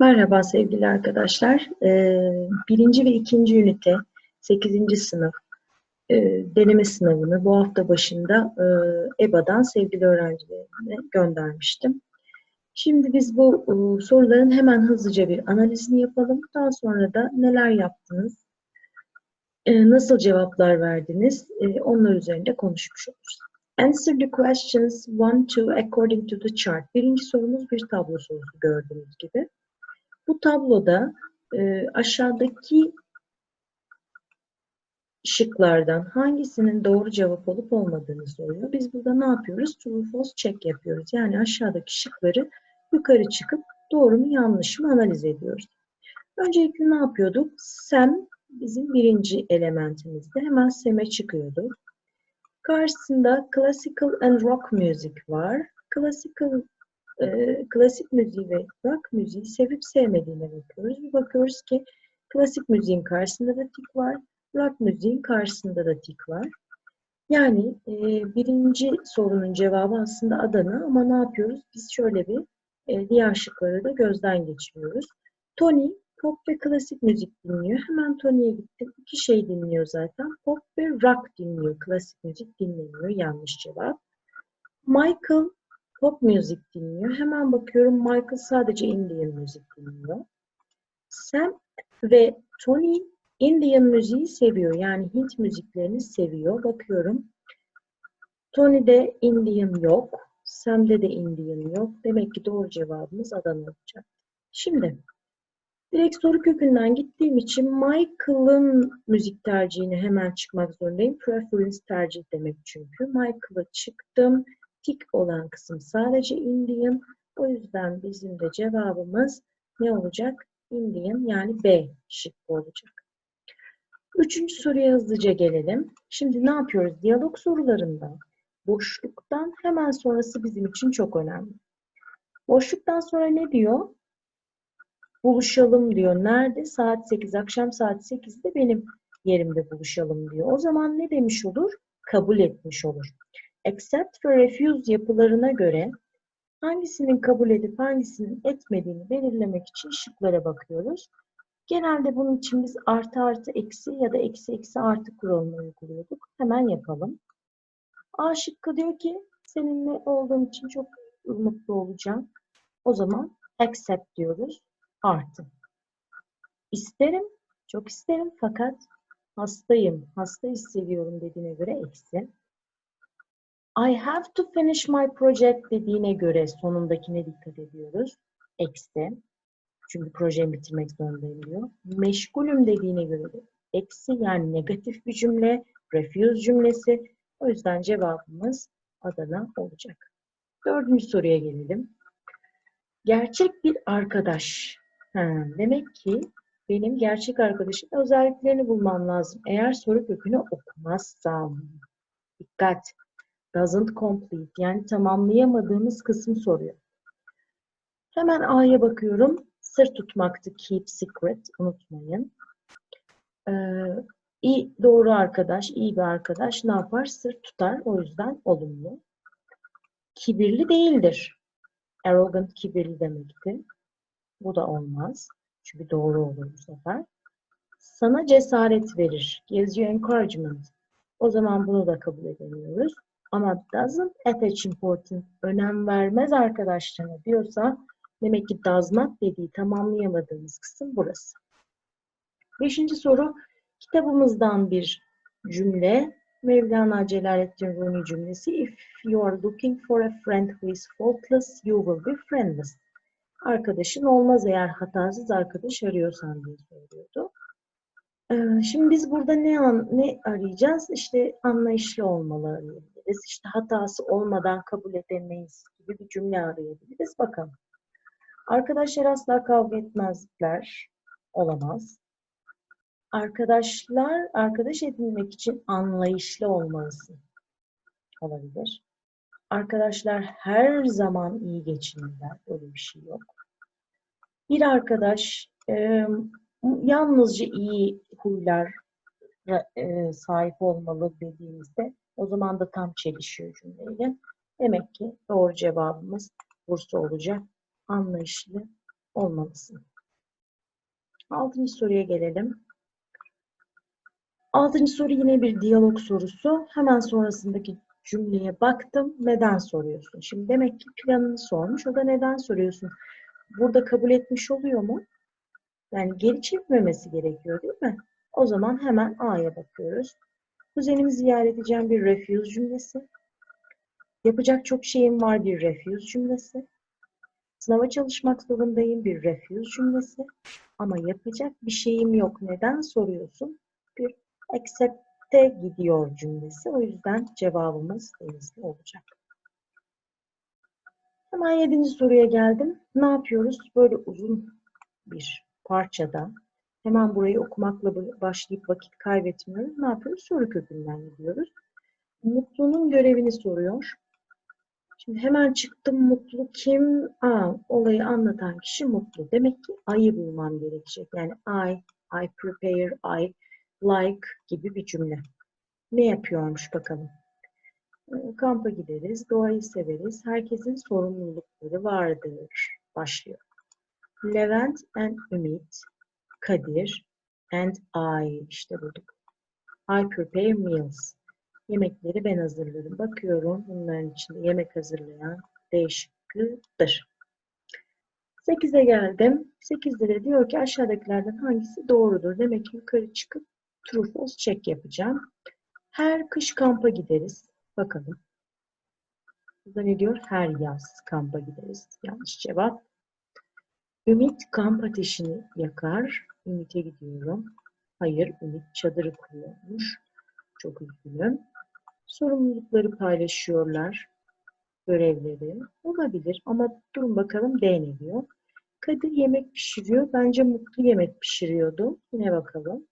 Merhaba sevgili arkadaşlar. Ee, birinci ve ikinci ünite 8. sınıf e, deneme sınavını bu hafta başında e, EBA'dan sevgili öğrencilerime göndermiştim. Şimdi biz bu e, soruların hemen hızlıca bir analizini yapalım. Daha sonra da neler yaptınız, nasıl cevaplar verdiniz, onlar üzerinde konuşmuş oluruz. Answer the questions 1-2 according to the chart. Birinci sorumuz bir tablo sorusu gördüğünüz gibi. Bu tabloda e, aşağıdaki şıklardan hangisinin doğru cevap olup olmadığını soruyor. Biz burada ne yapıyoruz? True false check yapıyoruz. Yani aşağıdaki şıkları yukarı çıkıp doğru mu yanlış mı analiz ediyoruz. Öncelikle ne yapıyorduk? Sam bizim birinci elementimizde. Hemen Sam'e çıkıyorduk. Karşısında classical and rock music var. Classical e, klasik müziği ve rock müziği sevip sevmediğine bakıyoruz. Bir bakıyoruz ki klasik müziğin karşısında da tik var, rock müziğin karşısında da tik var. Yani e, birinci sorunun cevabı aslında Adana ama ne yapıyoruz? Biz şöyle bir e, diğer şıkları da gözden geçiriyoruz. Tony pop ve klasik müzik dinliyor. Hemen Tony'ye gittim. İki şey dinliyor zaten. Pop ve rock dinliyor. Klasik müzik dinlemiyor. Yanlış cevap. Michael pop müzik dinliyor. Hemen bakıyorum Michael sadece Indian müzik dinliyor. Sam ve Tony Indian müziği seviyor. Yani Hint müziklerini seviyor. Bakıyorum. Tony'de Indian yok. Sam'de de Indian yok. Demek ki doğru cevabımız Adana olacak. Şimdi direkt soru kökünden gittiğim için Michael'ın müzik tercihini hemen çıkmak zorundayım. Preference tercih demek çünkü. Michael'a çıktım tik olan kısım sadece Indian. O yüzden bizim de cevabımız ne olacak? Indian yani B şıkkı olacak. Üçüncü soruya hızlıca gelelim. Şimdi ne yapıyoruz? Diyalog sorularında boşluktan hemen sonrası bizim için çok önemli. Boşluktan sonra ne diyor? Buluşalım diyor. Nerede? Saat 8, akşam saat 8'de benim yerimde buluşalım diyor. O zaman ne demiş olur? Kabul etmiş olur accept ve refuse yapılarına göre hangisinin kabul edip hangisinin etmediğini belirlemek için şıklara bakıyoruz. Genelde bunun için biz artı artı eksi ya da eksi eksi artı kuralını uyguluyorduk. Hemen yapalım. A şıkkı diyor ki seninle olduğum için çok mutlu olacağım. O zaman accept diyoruz. Artı. İsterim, çok isterim fakat hastayım, hasta hissediyorum dediğine göre eksi. I have to finish my project dediğine göre sonundakine dikkat ediyoruz. Eksi. Çünkü projemi bitirmek zorundayım diyor. Meşgulüm dediğine göre de eksi yani negatif bir cümle, refuse cümlesi. O yüzden cevabımız Adana olacak. Dördüncü soruya gelelim. Gerçek bir arkadaş. Ha, demek ki benim gerçek arkadaşın özelliklerini bulmam lazım. Eğer soru kökünü okumazsam. Dikkat! Doesn't complete yani tamamlayamadığımız kısım soruyor. Hemen A'ya bakıyorum. Sır tutmaktı keep secret unutmayın. Ee, iyi, doğru arkadaş, iyi bir arkadaş ne yapar? Sır tutar. O yüzden olumlu. Kibirli değildir. Arrogant kibirli demekti. Bu da olmaz. Çünkü doğru olur bu sefer. Sana cesaret verir. Gives you encouragement. O zaman bunu da kabul edemiyoruz. Ama doesn't attach important, önem vermez arkadaşlarına diyorsa demek ki does not dediği tamamlayamadığımız kısım burası. Beşinci soru, kitabımızdan bir cümle. Mevlana Celaleddin Rumi cümlesi. If you are looking for a friend who is faultless, you will be friendless. Arkadaşın olmaz eğer hatasız arkadaş arıyorsan diye söylüyordu. Ee, şimdi biz burada ne an, ne arayacağız? İşte anlayışlı olmalı arayabiliriz. İşte hatası olmadan kabul edemeyiz gibi bir cümle arayabiliriz. Bakalım. Arkadaşlar asla kavga etmezler. Olamaz. Arkadaşlar, arkadaş edinmek için anlayışlı olmalısın. Olabilir. Arkadaşlar her zaman iyi geçinirler. Öyle bir şey yok. Bir arkadaş e, yalnızca iyi huylar e, sahip olmalı dediğimizde o zaman da tam çelişiyor cümleyle. Demek ki doğru cevabımız Bursa olacak. Anlayışlı olmalısın. Altıncı soruya gelelim. Altıncı soru yine bir diyalog sorusu. Hemen sonrasındaki cümleye baktım. Neden soruyorsun? Şimdi demek ki planını sormuş. O da neden soruyorsun? Burada kabul etmiş oluyor mu? Yani geri çekmemesi gerekiyor değil mi? O zaman hemen A'ya bakıyoruz. Kuzenimi ziyaret edeceğim bir refuse cümlesi. Yapacak çok şeyim var bir refuse cümlesi. Sınava çalışmak zorundayım bir refuse cümlesi. Ama yapacak bir şeyim yok. Neden soruyorsun? Bir accept'e gidiyor cümlesi. O yüzden cevabımız denizli olacak. Hemen yedinci soruya geldim. Ne yapıyoruz? Böyle uzun bir parçada hemen burayı okumakla başlayıp vakit kaybetmiyoruz. Ne yapıyoruz? Soru kökünden gidiyoruz. Mutlu'nun görevini soruyor. Şimdi hemen çıktım mutlu kim? Aa, olayı anlatan kişi mutlu. Demek ki I'yi bulmam gerekecek. Yani I, I prepare, I like gibi bir cümle. Ne yapıyormuş bakalım. Ee, kampa gideriz, doğayı severiz. Herkesin sorumlulukları vardır. Başlıyor. Levent and Ümit, Kadir and I işte bulduk. I prepare meals. Yemekleri ben hazırlarım. Bakıyorum bunların içinde yemek hazırlayan D şıkkıdır. 8'e geldim. 8'de de diyor ki aşağıdakilerden hangisi doğrudur? Demek ki yukarı çıkıp true false check yapacağım. Her kış kampa gideriz. Bakalım. Burada ne diyor? Her yaz kampa gideriz. Yanlış cevap. Ümit kamp ateşini yakar. Ümit'e gidiyorum. Hayır, Ümit çadırı kuruyormuş. Çok üzgünüm. Sorumlulukları paylaşıyorlar. Görevleri. Olabilir ama durun bakalım D. Kadir yemek pişiriyor. Bence Mutlu yemek pişiriyordu. Yine bakalım.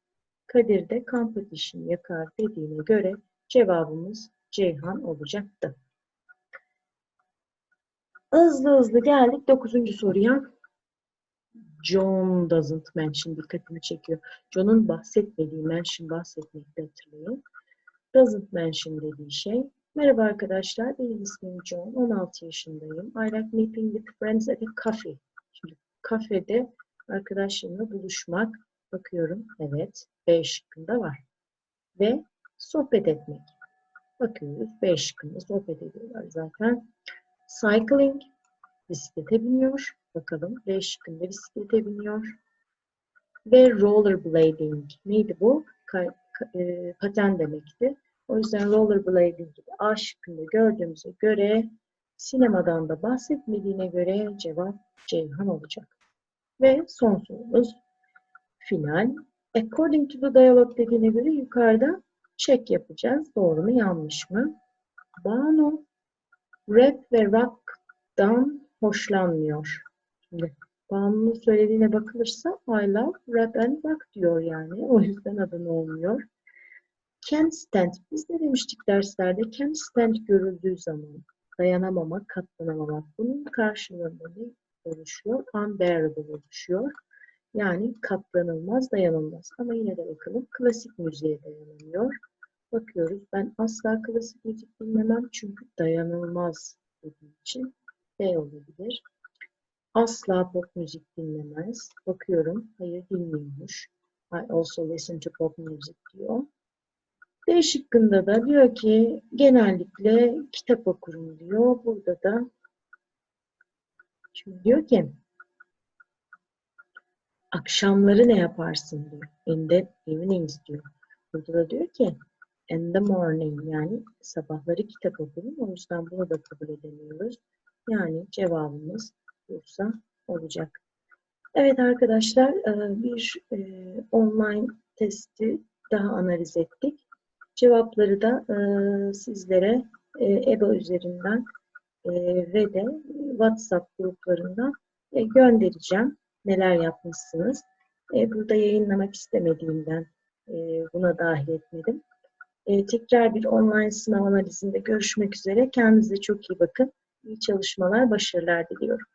Kadir de kamp ateşini yakar dediğine göre cevabımız Ceyhan olacaktı. Hızlı hızlı geldik 9. soruya. John doesn't mention dikkatimi çekiyor. John'un bahsetmediği, mention bahsetmekte hatırlayın. Doesn't mention dediği şey. Merhaba arkadaşlar, benim ismim John, 16 yaşındayım. I like meeting with friends at a cafe. Şimdi kafede arkadaşlarımla buluşmak. Bakıyorum, evet, B şıkkında var. Ve sohbet etmek. Bakıyoruz, B şıkkında sohbet ediyorlar zaten. Cycling, bisiklete biniyor. Bakalım D şıkkında bisiklete biniyor. Ve rollerblading. Neydi bu? Ka e, paten demekti. O yüzden rollerblading gibi A şıkkında gördüğümüze göre sinemadan da bahsetmediğine göre cevap Ceyhan olacak. Ve son sorumuz final. According to the dialogue dediğine göre yukarıda check yapacağız. Doğru mu yanlış mı? Banu rap ve rock'tan hoşlanmıyor. Şimdi söylediğine bakılırsa I love rap and rock diyor yani. O yüzden adı olmuyor. Can't stand. Biz ne demiştik derslerde? Can't stand görüldüğü zaman dayanamamak, katlanamamak. Bunun karşılığında ne oluşuyor? Unbearable oluşuyor. Yani katlanılmaz, dayanılmaz. Ama yine de bakalım klasik müziğe dayanamıyor. Bakıyoruz. Ben asla klasik müzik dinlemem çünkü dayanılmaz dediğim için B olabilir. Asla pop müzik dinlemez. Bakıyorum. Hayır dinliyormuş. I also listen to pop music diyor. D şıkkında da diyor ki genellikle kitap okurum diyor. Burada da şimdi diyor ki akşamları ne yaparsın diyor. In the evenings diyor. Burada da diyor ki in the morning yani sabahları kitap okurum. O yüzden bunu da kabul edemiyoruz. Yani cevabımız Bursa olacak. Evet arkadaşlar bir online testi daha analiz ettik. Cevapları da sizlere EBA üzerinden ve de WhatsApp gruplarından göndereceğim. Neler yapmışsınız. Burada yayınlamak istemediğimden buna dahil etmedim. Tekrar bir online sınav analizinde görüşmek üzere. Kendinize çok iyi bakın. İyi çalışmalar, başarılar diliyorum.